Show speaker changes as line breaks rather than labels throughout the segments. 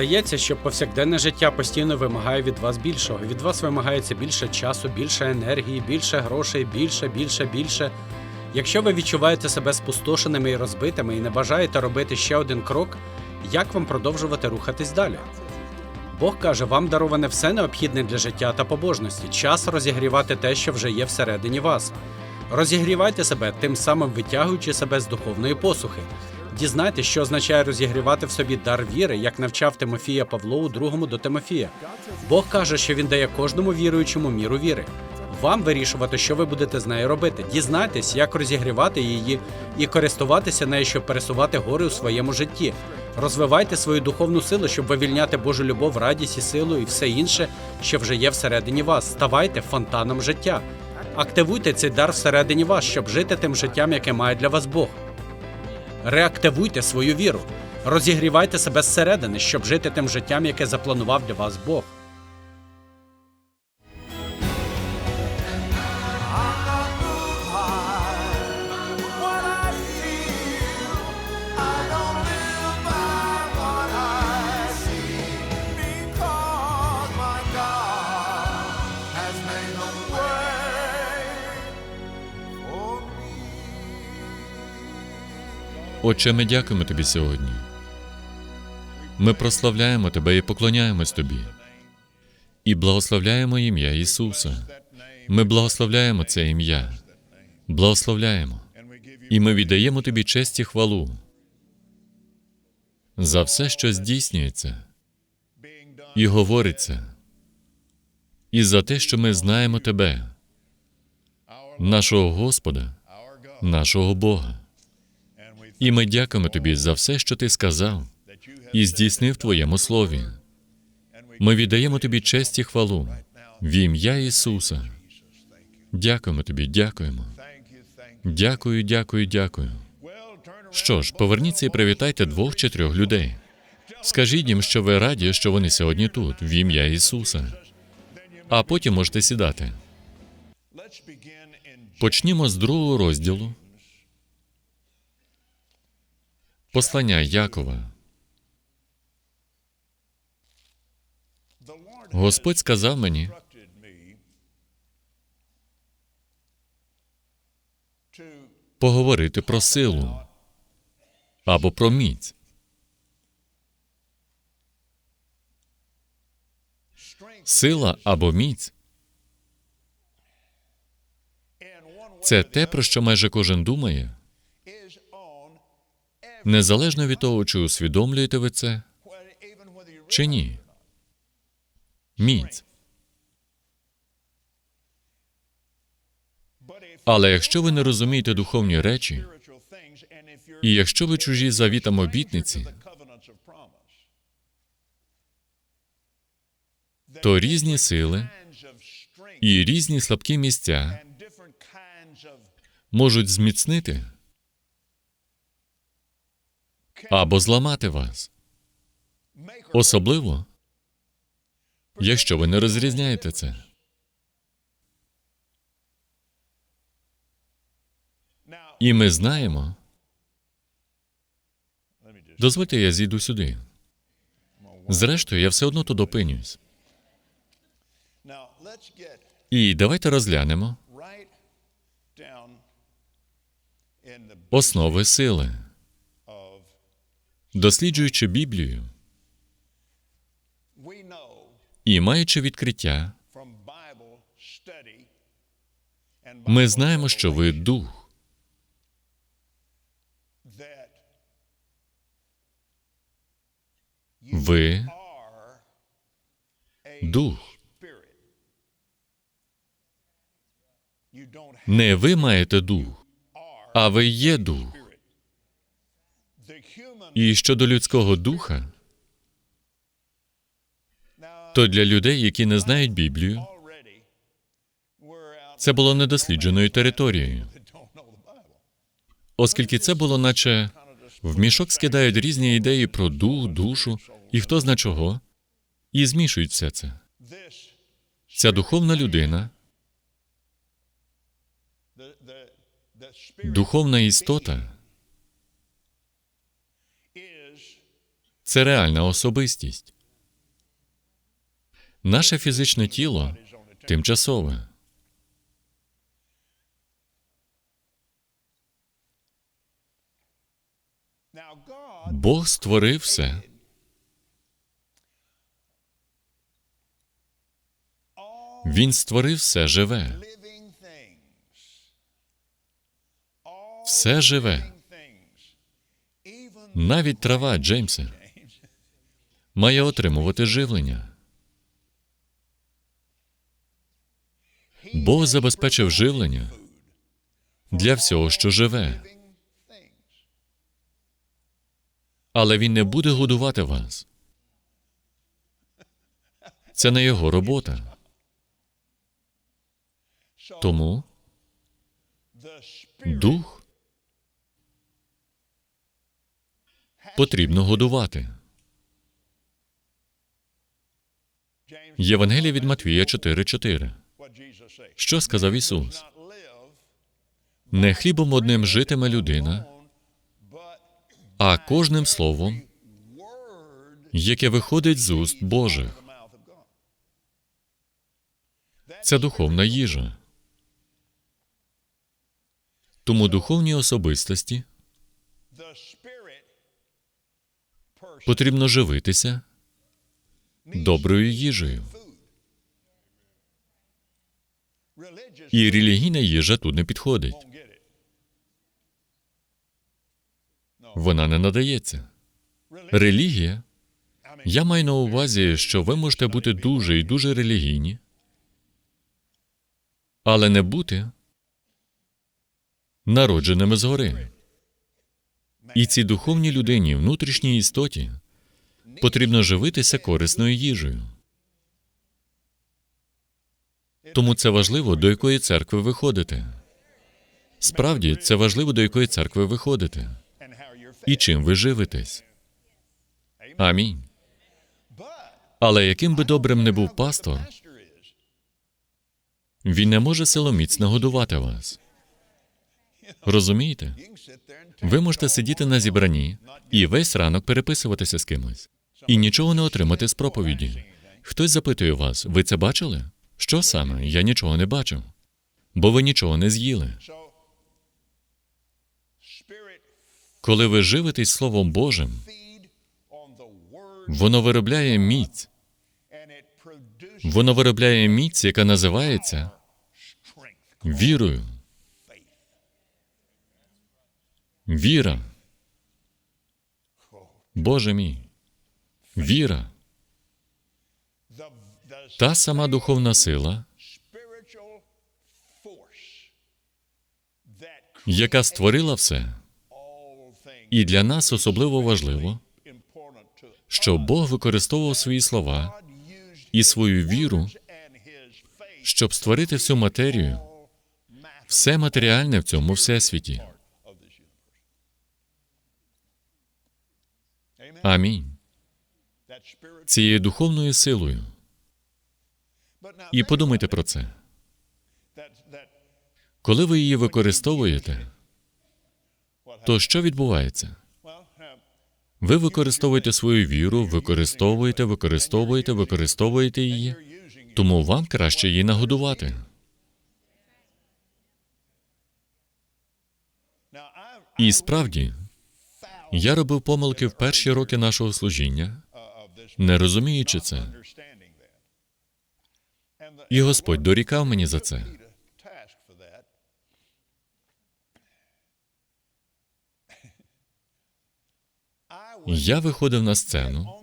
Здається, що повсякденне життя постійно вимагає від вас більшого. Від вас вимагається більше часу, більше енергії, більше грошей, більше, більше, більше. Якщо ви відчуваєте себе спустошеними і розбитими і не бажаєте робити ще один крок, як вам продовжувати рухатись далі? Бог каже, вам дароване все необхідне для життя та побожності. Час розігрівати те, що вже є всередині вас. Розігрівайте себе, тим самим витягуючи себе з духовної посухи. Дізнайтесь, що означає розігрівати в собі дар віри, як навчав Тимофія Павло у другому до Тимофія. Бог каже, що він дає кожному віруючому міру віри. Вам вирішувати, що ви будете з нею робити. Дізнайтесь, як розігрівати її і користуватися нею, щоб пересувати гори у своєму житті. Розвивайте свою духовну силу, щоб вивільняти Божу любов, радість і силу і все інше, що вже є всередині вас. Ставайте фонтаном життя. Активуйте цей дар всередині вас, щоб жити тим життям, яке має для вас Бог. Реактивуйте свою віру. Розігрівайте себе зсередини, щоб жити тим життям, яке запланував для вас Бог.
Отче, ми дякуємо тобі сьогодні. Ми прославляємо тебе і поклоняємось тобі. І благословляємо ім'я Ісуса. Ми благословляємо це ім'я. Благословляємо. І ми віддаємо тобі честь і хвалу за все, що здійснюється і говориться, і за те, що ми знаємо тебе, нашого Господа, нашого Бога. І ми дякуємо тобі за все, що ти сказав і здійснив твоєму слові. Ми віддаємо тобі честь і хвалу в ім'я Ісуса. Дякуємо тобі, дякуємо. Дякую, дякую, дякую. Що ж, поверніться і привітайте двох чи трьох людей. Скажіть їм, що ви раді, що вони сьогодні тут, в ім'я Ісуса. А потім можете сідати. Почнімо з другого розділу. Послання Якова. Господь сказав мені поговорити про силу або про міць. Сила або міць це те, про що майже кожен думає, незалежно від того, чи усвідомлюєте ви це, чи ні. Міць. Але якщо ви не розумієте духовні речі, і якщо ви чужі завітам обітниці, то різні сили і різні слабкі місця можуть зміцнити або зламати вас. Особливо, якщо ви не розрізняєте це. І ми знаємо. Дозвольте, я зійду сюди. Зрештою, я все одно тут
get
І давайте розглянемо основи сили. Досліджуючи Біблію і маючи відкриття, ми знаємо, що ви дух. Ви дух. Не ви маєте дух, а ви є дух. І щодо людського духа, то для людей, які не знають Біблію, це було недослідженою територією, оскільки це було наче в мішок скидають різні ідеї про дух, душу і хто зна чого, і змішують все це. Ця духовна людина, духовна істота Це реальна особистість. Наше фізичне тіло тимчасове. Бог створив все, Він створив все живе, все живе, навіть трава, Джеймсе, має отримувати живлення. Бог забезпечив живлення для всього, що живе, але Він не буде годувати вас. Це не його робота. Тому дух потрібно годувати. Євангелія від Матвія 4.4.
what Jesus said.
Що сказав Ісус? Не хлібом одним житиме людина, а кожним словом, яке виходить з уст Божих. Це духовна їжа. Тому духовні особистості потрібно живитися доброю їжею. І релігійна їжа тут не підходить. Вона не надається. Релігія. Я маю на увазі, що ви можете бути дуже і дуже релігійні, але не бути народженими згори. І цій духовній людині, внутрішній істоті, потрібно живитися корисною їжею. Тому це важливо, до якої церкви ви ходите. Справді, це важливо, до якої церкви ви ходите і чим ви живитесь. Амінь. Але яким би добрим не був пастор, він не може силоміцно годувати вас. Розумієте? Ви можете сидіти на зібранні і весь ранок переписуватися з кимось і нічого не отримати з проповіді. Хтось запитує вас, ви це бачили? Що саме? Я нічого не бачив. Бо ви нічого не з'їли. Коли ви живитесь Словом Божим, воно виробляє міць. Воно виробляє міць, яка називається вірою. Віра. Боже мій. Віра. Та сама духовна сила, яка створила все, і для нас особливо важливо, що Бог використовував свої слова і свою віру, щоб створити всю матерію, все матеріальне в цьому всесвіті. Амінь. Цією духовною силою. І подумайте про це. Коли ви її використовуєте, то що відбувається? Ви використовуєте свою віру, використовуєте, використовуєте, використовуєте її, тому вам краще її нагодувати. І справді, я робив помилки в перші роки нашого служіння, не розуміючи це. І Господь дорікав мені за це. Я виходив на сцену,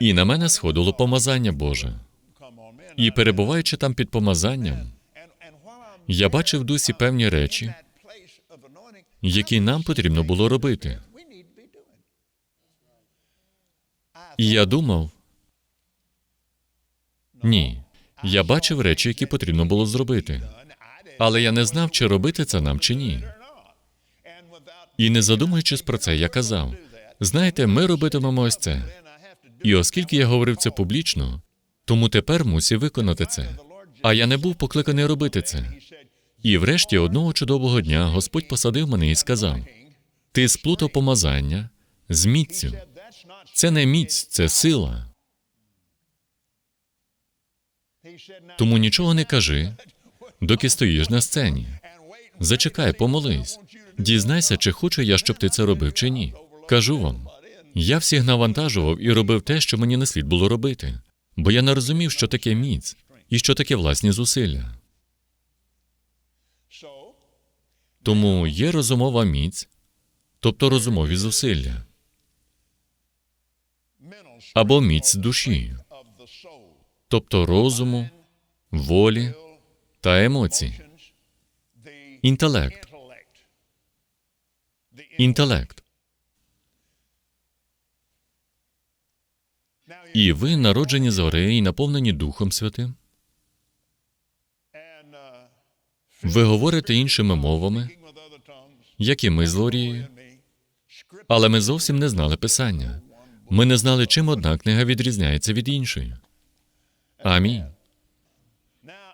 і на мене сходило помазання Боже. І перебуваючи там під помазанням, я бачив в дусі певні речі, які нам потрібно було робити. І я думав, ні, я бачив речі, які потрібно було зробити. Але я не знав, чи робити це нам чи ні. І не задумуючись про це, я казав: знаєте, ми робитимемо ось це. І оскільки я говорив це публічно, тому тепер мусив виконати це. А я не був покликаний робити це. І врешті одного чудового дня Господь посадив мене і сказав: Ти сплутав помазання, з міцю. Це не міць, це сила. Тому нічого не кажи, доки стоїш на сцені. Зачекай, помолись. Дізнайся, чи хочу я, щоб ти це робив, чи ні. Кажу вам, я всіх навантажував і робив те, що мені не слід було робити, бо я не розумів, що таке міць і що таке власні зусилля. Тому є розумова міць, тобто розумові зусилля, або міць душі, тобто розуму, волі та емоцій, інтелект, інтелект. І ви народжені згори і наповнені Духом Святим. Ви говорите іншими мовами, як і ми з Лорією. Але ми зовсім не знали писання. Ми не знали, чим одна книга відрізняється від іншої. Амінь.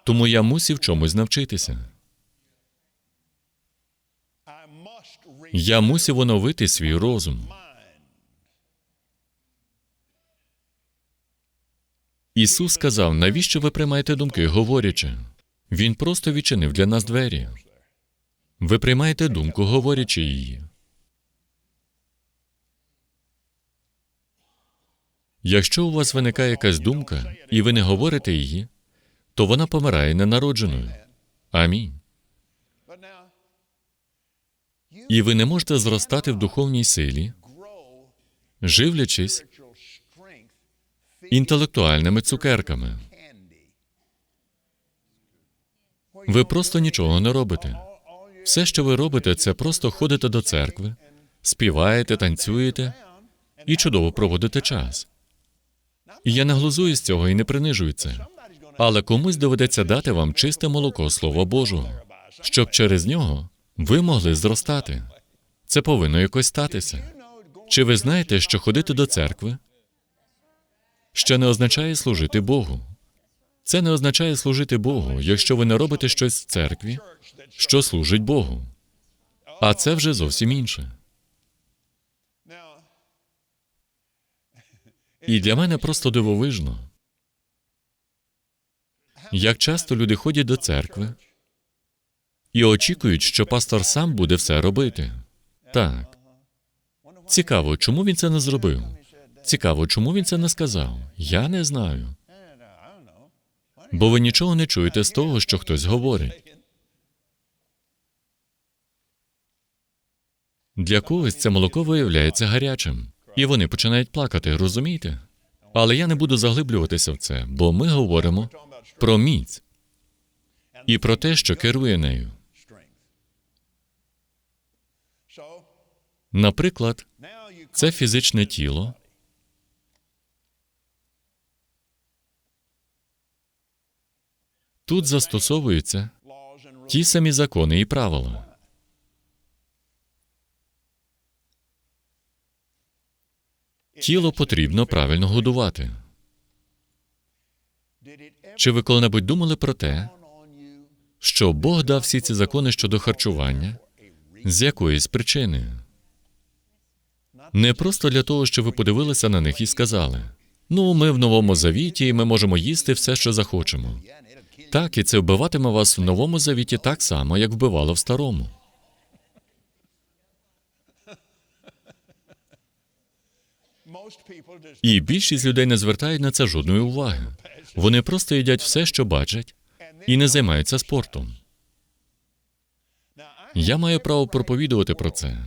Тому я мусив чомусь навчитися. Я мусив оновити свій розум. Ісус сказав, навіщо ви приймаєте думки, говорячи? Він просто відчинив для нас двері. Ви приймаєте думку, говорячи її. Якщо у вас виникає якась думка, і ви не говорите її, то вона помирає ненародженою. Амінь. І ви не можете зростати в духовній силі, живлячись інтелектуальними цукерками. Ви просто нічого не робите. Все, що ви робите, це просто ходите до церкви, співаєте, танцюєте і чудово проводите час. Я не глузую з цього і не принижую це. Але комусь доведеться дати вам чисте молоко Слова Божого, щоб через нього ви могли зростати. Це повинно якось статися. Чи ви знаєте, що ходити до церкви ще не означає служити Богу? Це не означає служити Богу, якщо ви не робите щось в церкві, що служить Богу. А це вже зовсім інше. І для мене просто дивовижно. Як часто люди ходять до церкви і очікують, що пастор сам буде все робити. Так. Цікаво, чому він це не зробив? Цікаво, чому він це не сказав? Я не знаю. Бо ви нічого не чуєте з того, що хтось говорить. Для когось це молоко виявляється гарячим, і вони починають плакати, розумієте? Але я не буду заглиблюватися в це, бо ми говоримо про міць і про те, що керує нею. Наприклад, це фізичне тіло. Тут застосовуються ті самі закони і правила. Тіло потрібно правильно годувати. Чи ви коли-небудь думали про те, що Бог дав всі ці закони щодо харчування з якоїсь причини? Не просто для того, що ви подивилися на них і сказали: ну, ми в новому завіті, і ми можемо їсти все, що захочемо. Так, і це вбиватиме вас в новому завіті так само, як вбивало в старому. І більшість людей не звертають на це жодної уваги. Вони просто їдять все, що бачать, і не займаються спортом. Я маю право проповідувати про це,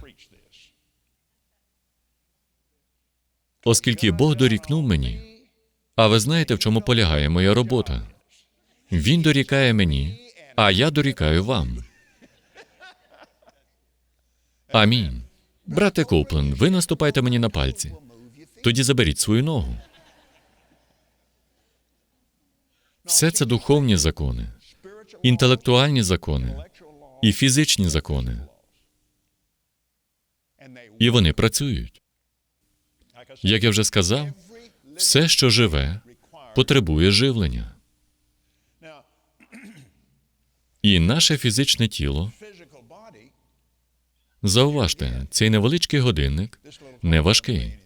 оскільки Бог дорікнув мені. А ви знаєте, в чому полягає моя робота? Він дорікає мені, а я дорікаю вам. Амінь. Брате Коупленд, ви наступаєте мені на пальці. Тоді заберіть свою ногу. Все це духовні закони, інтелектуальні закони і фізичні закони. І вони працюють. Як я вже сказав, все, що живе, потребує живлення. І наше фізичне тіло Зауважте, цей невеличкий годинник не важкий.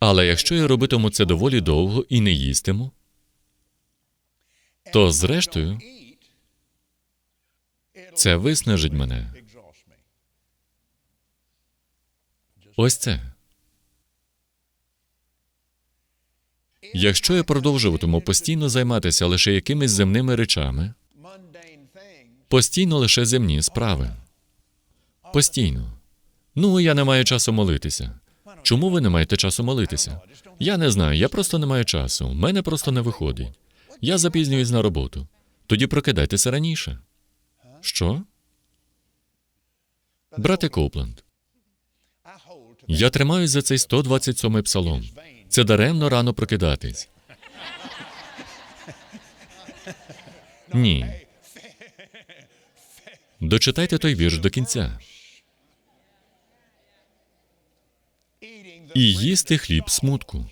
Але якщо я робитиму це доволі довго і не їстиму, то зрештою це виснажить мене. Ось це. Якщо я продовжуватиму постійно займатися лише якимись земними речами, постійно лише земні справи. Постійно. Ну, я не маю часу молитися. Чому ви не маєте часу молитися? Я не знаю, я просто не маю часу. У мене просто не виходить. Я запізнююсь на роботу. Тоді прокидайтеся раніше. Що? Брате Копленд, я тримаюсь за цей 127 псалом. Це даремно рано прокидатись. Ні. Дочитайте той вірш до кінця. І їсти хліб смутку.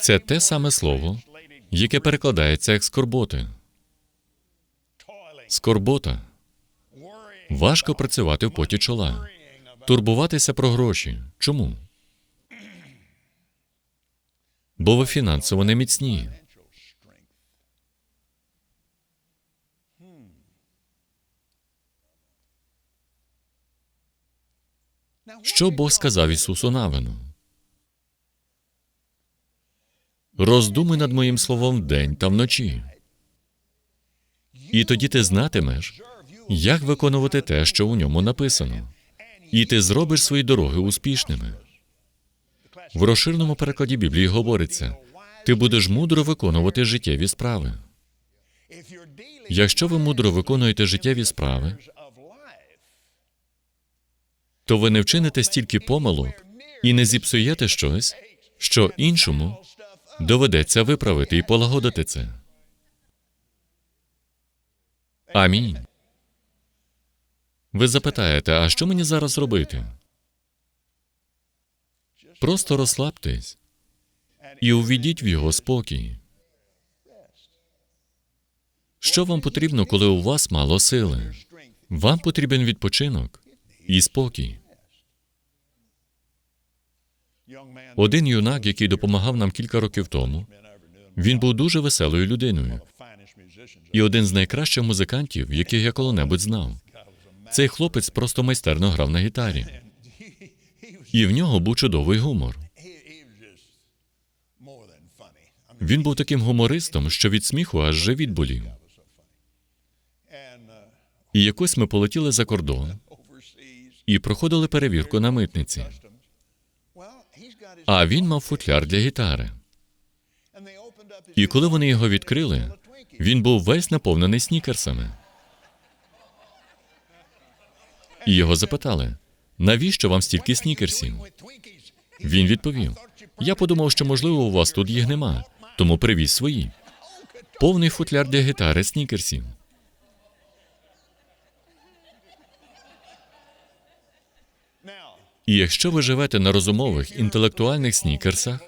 Це те саме слово, яке перекладається як скорботи. Скорбота. Важко працювати в поті чола. Турбуватися про гроші. Чому? Бо ви фінансово не міцні. Що Бог сказав Ісусу Навину? Роздумуй над моїм словом вдень та вночі. І тоді ти знатимеш, як виконувати те, що у ньому написано, і ти зробиш свої дороги успішними. В розширеному перекладі Біблії говориться: ти будеш мудро виконувати життєві справи. Якщо ви мудро виконуєте життєві справи, то ви не вчините стільки помилок і не зіпсуєте щось, що іншому доведеться виправити і полагодити це. Амінь. Ви запитаєте, а що мені зараз робити? Просто розслабтесь і увійдіть в його спокій. Що вам потрібно, коли у вас мало сили? Вам потрібен відпочинок і спокій. Один юнак, який допомагав нам кілька років тому, він був дуже веселою людиною і один з найкращих музикантів, яких я коли-небудь знав. Цей хлопець просто майстерно грав на гітарі. І в нього був чудовий гумор. Він був таким гумористом, що від сміху аж живіт болів. І якось ми полетіли за кордон і проходили перевірку на митниці. А він мав футляр для гітари. І коли вони його відкрили, він був весь наповнений снікерсами. І його запитали: навіщо вам стільки снікерсів? Він відповів: Я подумав, що можливо у вас тут їх нема, тому привіз свої. Повний футляр для гітари снікерсів. І якщо ви живете на розумових інтелектуальних снікерсах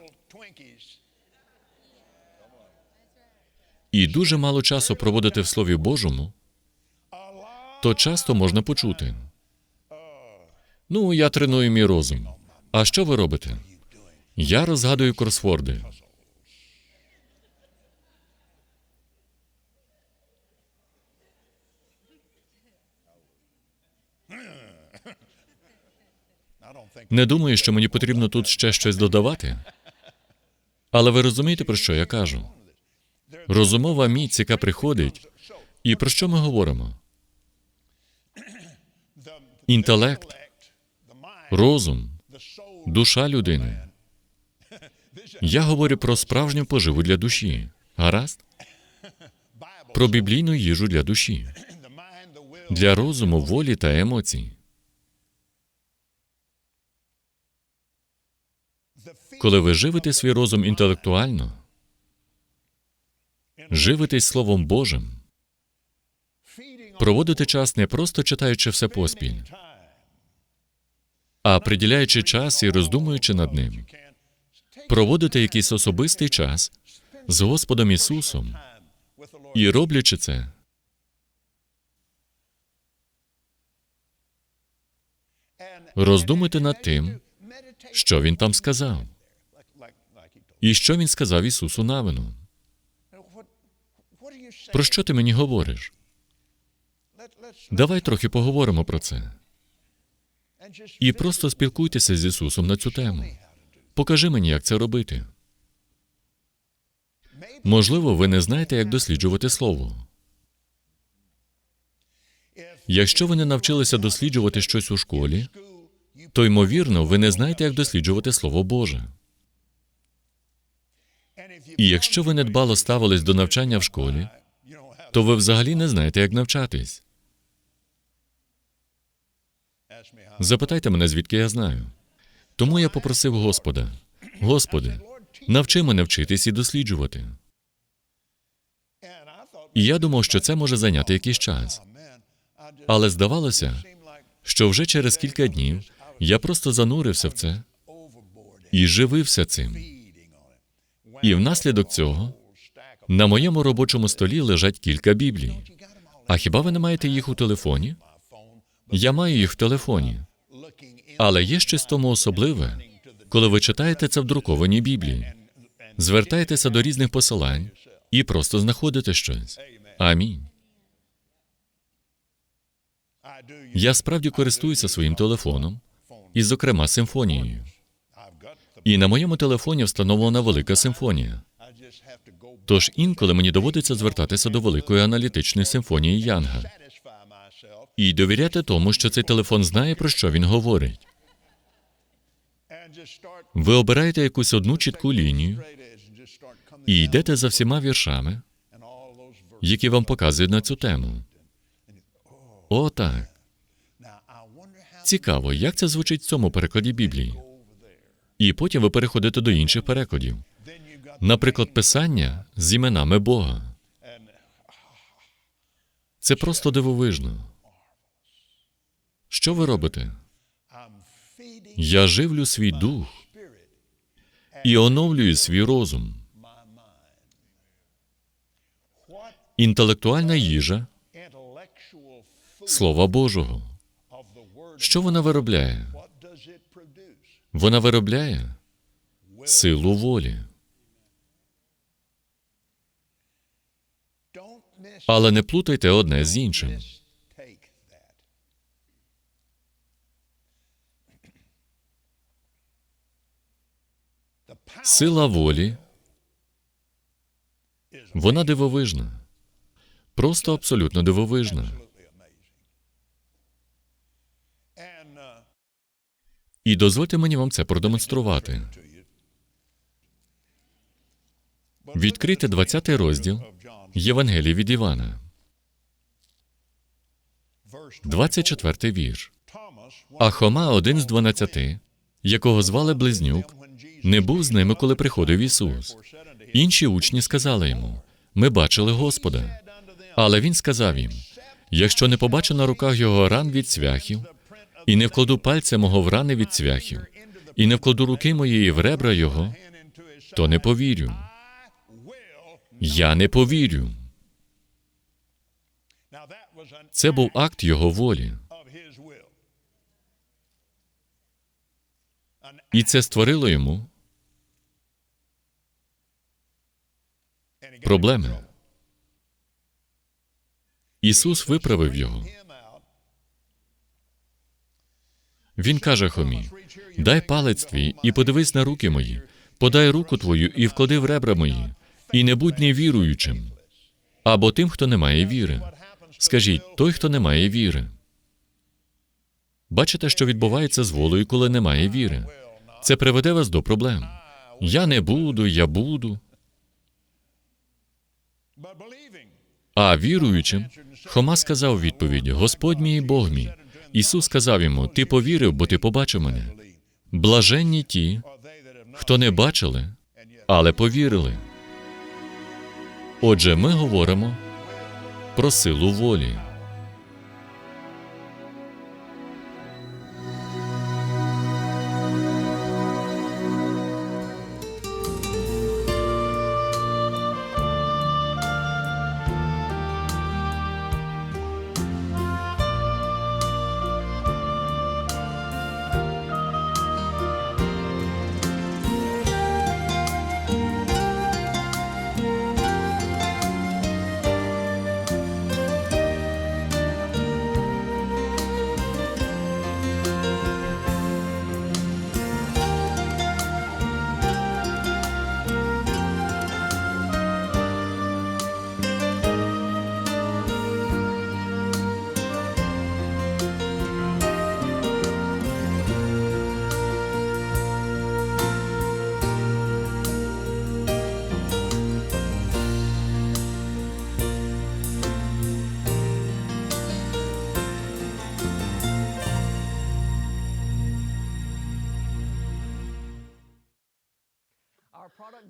і дуже мало часу проводите в Слові Божому, то часто можна почути. Ну, я треную мій розум. А що ви робите? Я розгадую кросворди. Не думаю, що мені потрібно тут ще щось додавати. Але ви розумієте, про що я кажу? Розумова міць, яка приходить, і про що ми говоримо? Інтелект, розум, душа людини. Я говорю про справжню поживу для душі. Гаразд? Про біблійну їжу для душі, для розуму, волі та емоцій. Коли ви живете свій розум інтелектуально, живитесь Словом Божим, проводите час не просто читаючи все поспіль, а приділяючи час і роздумуючи над ним, проводите якийсь особистий час з Господом Ісусом і роблячи це, Роздумуйте над тим, що він там сказав, і що він сказав Ісусу Навину. Про що ти мені говориш? Давай трохи поговоримо про це. І просто спілкуйтеся з Ісусом на цю тему. Покажи мені, як це робити. Можливо, ви не знаєте, як досліджувати слово. Якщо ви не навчилися досліджувати щось у школі, то ймовірно, ви не знаєте, як досліджувати Слово Боже. І якщо ви недбало ставились до навчання в школі, то ви взагалі не знаєте, як навчатись. Запитайте мене, звідки я знаю. Тому я попросив Господа: Господи, навчи мене вчитись і досліджувати. І я думав, що це може зайняти якийсь час. Але здавалося, що вже через кілька днів я просто занурився в це і живився цим. І внаслідок цього на моєму робочому столі лежать кілька біблій. А хіба ви не маєте їх у телефоні? Я маю їх в телефоні. Але є щось тому особливе, коли ви читаєте це в друкованій Біблії, звертаєтеся до різних посилань і просто знаходите щось. Амінь. Я справді користуюся своїм телефоном, і, зокрема, симфонією. І на моєму телефоні встановлена велика симфонія. Тож інколи мені доводиться звертатися до великої аналітичної симфонії Янга і довіряти тому, що цей телефон знає, про що він говорить. Ви обираєте якусь одну чітку лінію і йдете за всіма віршами, які вам показують на цю тему. О, так. Цікаво, як це звучить в цьому перекладі Біблії. І потім ви переходите до інших перекладів. Наприклад, писання з іменами Бога. Це просто дивовижно. Що ви робите? Я живлю свій дух і оновлюю свій розум. Інтелектуальна їжа Слова Божого. Що вона виробляє? Вона виробляє силу волі. Але не плутайте одне з іншим. Сила волі вона дивовижна. Просто абсолютно дивовижна. І дозвольте мені вам це продемонструвати. Відкрийте 20 розділ Євангелії від Івана, 24 вірш. А Хома, один з дванадцяти, якого звали Близнюк, не був з ними, коли приходив Ісус. Інші учні сказали йому: Ми бачили Господа. Але він сказав їм: якщо не побачу на руках його ран від цвяхів, і не вкладу пальця мого в рани від цвяхів, і не вкладу руки моєї в ребра його, то не повірю. Я не повірю. Це був акт його волі. І це створило йому проблеми. Ісус виправив його. Він каже Хомі: дай палець твій і подивись на руки мої, подай руку твою і вклади в ребра мої, і не будь невіруючим, або тим, хто не має віри. Скажіть, той, хто не має віри. Бачите, що відбувається з волею, коли немає віри. Це приведе вас до проблем. Я не буду, я буду. А віруючим, Хома сказав у відповідь: Господь мій Бог мій. Ісус сказав йому: Ти повірив, бо ти побачив мене. Блаженні ті, хто не бачили, але повірили. Отже, ми говоримо про силу волі.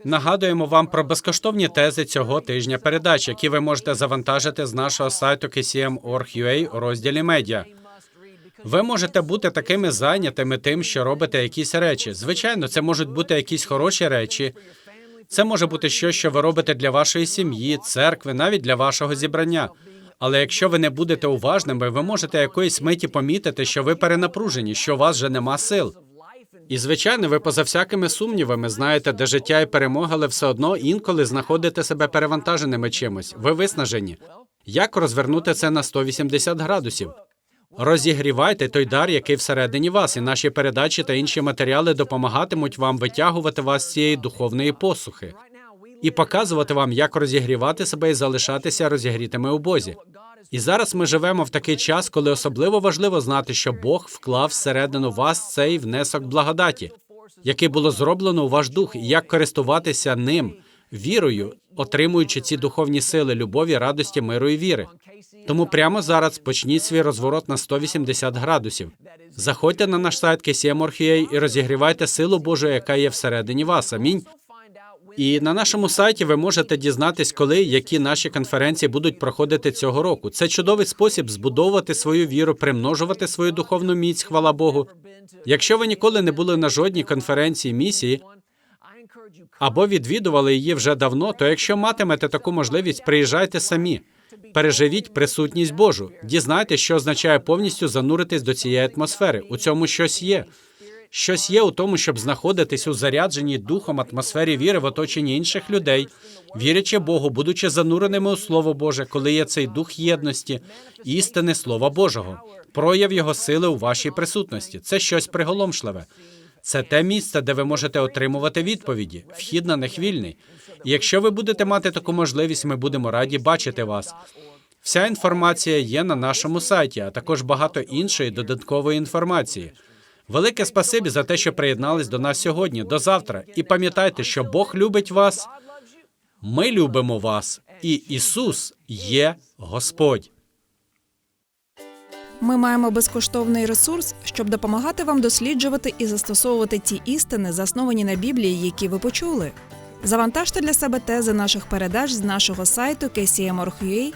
Нагадуємо вам про безкоштовні тези цього тижня передач, які ви можете завантажити з нашого сайту kcm.org.ua у розділі медіа. Ви можете бути такими зайнятими тим, що робите якісь речі. Звичайно, це можуть бути якісь хороші речі. Це може бути щось, що ви робите для вашої сім'ї, церкви, навіть для вашого зібрання. Але якщо ви не будете уважними, ви можете якоїсь миті помітити, що ви перенапружені, що у вас вже нема сил. І звичайно, ви поза всякими сумнівами знаєте, де життя і перемога, але все одно інколи знаходите себе перевантаженими чимось. Ви виснажені. Як розвернути це на 180 градусів? Розігрівайте той дар, який всередині вас, і наші передачі та інші матеріали допомагатимуть вам витягувати вас з цієї духовної посухи і показувати вам, як розігрівати себе і залишатися розігрітими у Бозі. І зараз ми живемо в такий час, коли особливо важливо знати, що Бог вклав всередину вас цей внесок благодаті, який було зроблено у ваш дух, і як користуватися ним вірою, отримуючи ці духовні сили любові, радості, миру і віри. Тому прямо зараз почніть свій розворот на 180 градусів. Заходьте на наш сайт KCM.org.ua і розігрівайте силу Божу, яка є всередині вас. Амінь. І на нашому сайті ви можете дізнатись, коли які наші конференції будуть проходити цього року. Це чудовий спосіб збудовувати свою віру, примножувати свою духовну міць, хвала Богу. Якщо ви ніколи не були на жодній конференції місії або відвідували її вже давно, то якщо матимете таку можливість, приїжджайте самі. Переживіть присутність Божу, дізнайтесь, що означає повністю зануритись до цієї атмосфери. У цьому щось є. Щось є у тому, щоб знаходитись у зарядженій духом атмосфері віри в оточенні інших людей, вірячи Богу, будучи зануреними у Слово Боже, коли є цей дух єдності, істини Слова Божого, прояв його сили у вашій присутності. Це щось приголомшливе. Це те місце, де ви можете отримувати відповіді. Вхід на них вільний. І якщо ви будете мати таку можливість, ми будемо раді бачити вас. Вся інформація є на нашому сайті, а також багато іншої додаткової інформації. Велике спасибі за те, що приєднались до нас сьогодні, до завтра. І пам'ятайте, що Бог любить вас, ми любимо вас, і Ісус є Господь.
Ми маємо безкоштовний ресурс, щоб допомагати вам досліджувати і застосовувати ті істини, засновані на Біблії, які ви почули. Завантажте для себе тези наших передач з нашого сайту kcm.org.ua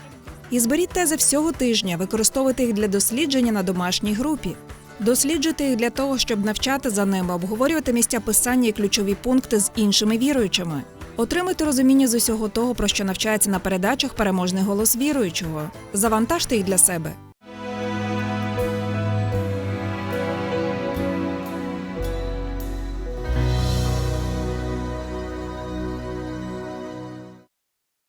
і зберіть тези всього тижня, використовуйте їх для дослідження на домашній групі. Досліджуйте їх для того, щоб навчати за ними, обговорювати місця писання і ключові пункти з іншими віруючими. отримати розуміння з усього того, про що навчається на передачах переможний голос віруючого. Завантажте їх для себе